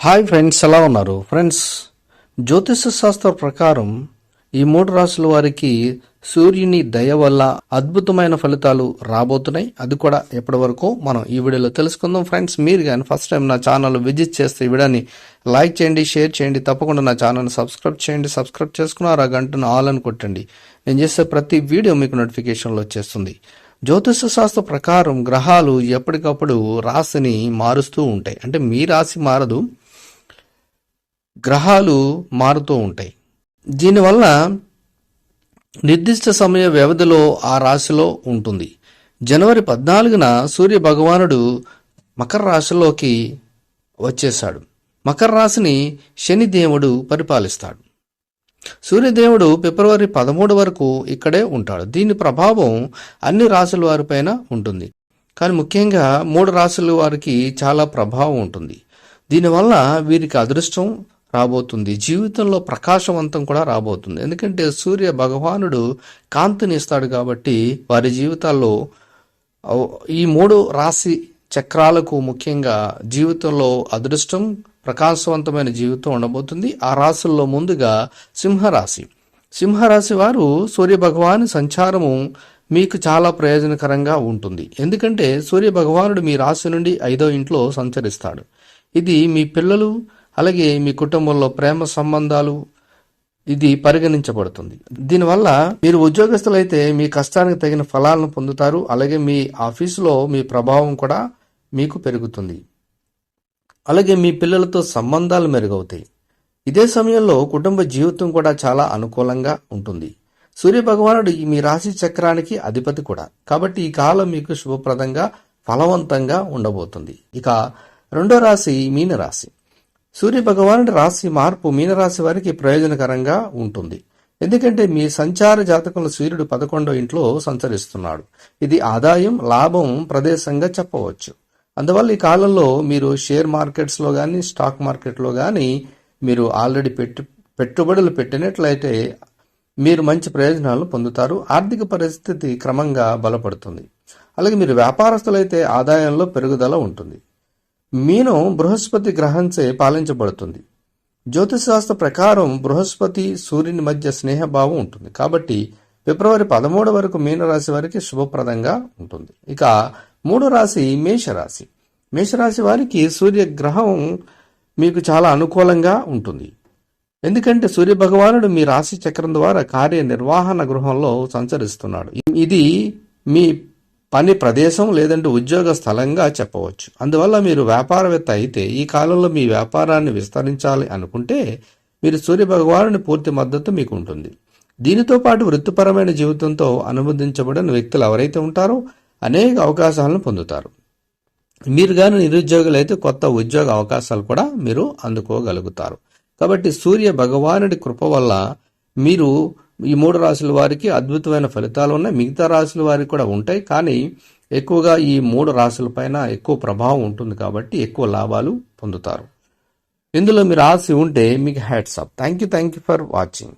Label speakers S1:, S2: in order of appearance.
S1: Hi friends ఎలా ఉన్నారు? Friends జ్యోతిష శాస్త్ర ప్రకారం ఈ మూడు రాసుల వారికి సూర్యుని దయ వల్ల అద్భుతమైన ఫలితాలు రాబోతున్నాయి. అది కూడా ఎప్పటి వరకు మనం ఈ వీడియోలో తెలుసుకుందాం. ఫ్రెండ్స్ మీరు కానీ ఫస్ట్ టైం నా ఛానల్ విజిట్ చేస్తే ఈ వీడియోని లైక్ చేయండి షేర్ చేయండి. తప్పకుండా నా ఛానల్ సబ్స్క్రైబ్ చేయండి. సబ్స్క్రైబ్ చేసుకున్నారు ఆ గంటను ఆల్ అని కొట్టండి. నేను చేసే ప్రతి వీడియో మీకు నోటిఫికేషన్లో వచ్చేస్తుంది. జ్యోతిష శాస్త్ర ప్రకారం గ్రహాలు ఎప్పటికప్పుడు రాశిని మారుస్తూ ఉంటాయి. అంటే మీ రాశి మారదు గ్రహాలు మారుతూ ఉంటాయి. దీనివల్ల నిర్దిష్ట సమయ వ్యవధిలో ఆ రాశిలో ఉంటుంది. జనవరి పద్నాలుగున సూర్య భగవానుడు మకర రాశిలోకి వచ్చేశాడు. మకర రాశిని శనిదేవుడు పరిపాలిస్తాడు. సూర్యదేవుడు ఫిబ్రవరి పదమూడు వరకు ఇక్కడే ఉంటాడు. దీని ప్రభావం అన్ని రాశుల వారిపైన ఉంటుంది. కానీ ముఖ్యంగా మూడు రాశుల వారికి చాలా ప్రభావం ఉంటుంది. దీనివల్ల వీరికి అదృష్టం రాబోతుంది. జీవితంలో ప్రకాశవంతం కూడా రాబోతుంది. ఎందుకంటే సూర్య భగవానుడు కాంతిని ఇస్తాడు కాబట్టి వారి జీవితాల్లో ఈ మూడు రాశి చక్రాలకు ముఖ్యంగా జీవితంలో అదృష్టం ప్రకాశవంతమైన జీవితం ఉండబోతుంది. ఆ రాశుల్లో ముందుగా సింహరాశి. సింహరాశి వారు సూర్య భగవాని సంచారము మీకు చాలా ప్రయోజనకరంగా ఉంటుంది. ఎందుకంటే సూర్య భగవానుడు మీ రాశి నుండి ఐదో ఇంట్లో సంచరిస్తాడు. ఇది మీ పిల్లలు అలాగే మీ కుటుంబంలో ప్రేమ సంబంధాలు ఇది పరిగణించబడుతుంది. దీనివల్ల మీరు ఉద్యోగస్తులైతే మీ కష్టానికి తగిన ఫలాలను పొందుతారు. అలాగే మీ ఆఫీసులో మీ ప్రభావం కూడా మీకు పెరుగుతుంది. అలాగే మీ పిల్లలతో సంబంధాలు మెరుగవుతాయి. ఇదే సమయంలో కుటుంబ జీవితం కూడా చాలా అనుకూలంగా ఉంటుంది. సూర్య భగవానుడు ఈ మీ రాశి చక్రానికి అధిపతి కూడా. కాబట్టి ఈ కాలం మీకు శుభప్రదంగా ఫలవంతంగా ఉండబోతుంది. ఇక రెండో రాశి మీన రాశి సూర్య భగవానుడి రాశి మార్పు మీనరాశి వారికి ప్రయోజనకరంగా ఉంటుంది. ఎందుకంటే మీ సంచార జాతకంలో సూర్యుడు పదకొండో ఇంట్లో సంచరిస్తున్నాడు. ఇది ఆదాయం లాభం ప్రదేశంగా చెప్పవచ్చు. అందువల్ల ఈ కాలంలో మీరు షేర్ మార్కెట్స్లో కానీ స్టాక్ మార్కెట్లో కానీ మీరు ఆల్రెడీ పెట్టు పెట్టుబడులు పెట్టినట్లయితే మీరు మంచి ప్రయోజనాలను పొందుతారు. ఆర్థిక పరిస్థితి క్రమంగా బలపడుతుంది. అలాగే మీరు వ్యాపారస్తులైతే ఆదాయంలో పెరుగుదల ఉంటుంది. మీనం బృహస్పతి గ్రహంచే పాలించబడుతుంది. జ్యోతిశాస్త్ర ప్రకారం బృహస్పతి సూర్యుని మధ్య స్నేహభావం ఉంటుంది. కాబట్టి ఫిబ్రవరి పదమూడు వరకు మీనరాశి వారికి శుభప్రదంగా ఉంటుంది. ఇక మూడో రాశి మేషరాశి. మేషరాశి వారికి సూర్యగ్రహం మీకు చాలా అనుకూలంగా ఉంటుంది. ఎందుకంటే సూర్య భగవానుడు మీ రాశి చక్రం ద్వారా కార్యనిర్వహణ గృహంలో సంచరిస్తున్నాడు. ఇది మీ పని ప్రదేశం లేదంటే ఉద్యోగ స్థలంగా చెప్పవచ్చు. అందువల్ల మీరు వ్యాపారవేత్త అయితే ఈ కాలంలో మీ వ్యాపారాన్ని విస్తరించాలి అనుకుంటే మీరు సూర్య భగవానుని పూర్తి మద్దతు మీకు ఉంటుంది. దీనితో పాటు వృత్తిపరమైన జీవితంతో అనుబంధించబడిన వ్యక్తులు ఎవరైతే ఉంటారో అనేక అవకాశాలను పొందుతారు. మీరు కానీ నిరుద్యోగులు అయితే కొత్త ఉద్యోగ అవకాశాలు కూడా మీరు అందుకోగలుగుతారు. కాబట్టి సూర్య భగవానుడి కృప వల్ల మీరు ఈ మూడు రాశుల వారికి అద్భుతమైన ఫలితాలు ఉన్నాయి. మిగతా రాశుల వారికి కూడా ఉంటాయి. కానీ ఎక్కువగా ఈ మూడు రాశుల పైన ఎక్కువ ప్రభావం ఉంటుంది కాబట్టి ఎక్కువ లాభాలు పొందుతారు. ఇందులో మీరు ఆశ ఉంటే మీకు hats thank you thank you for watching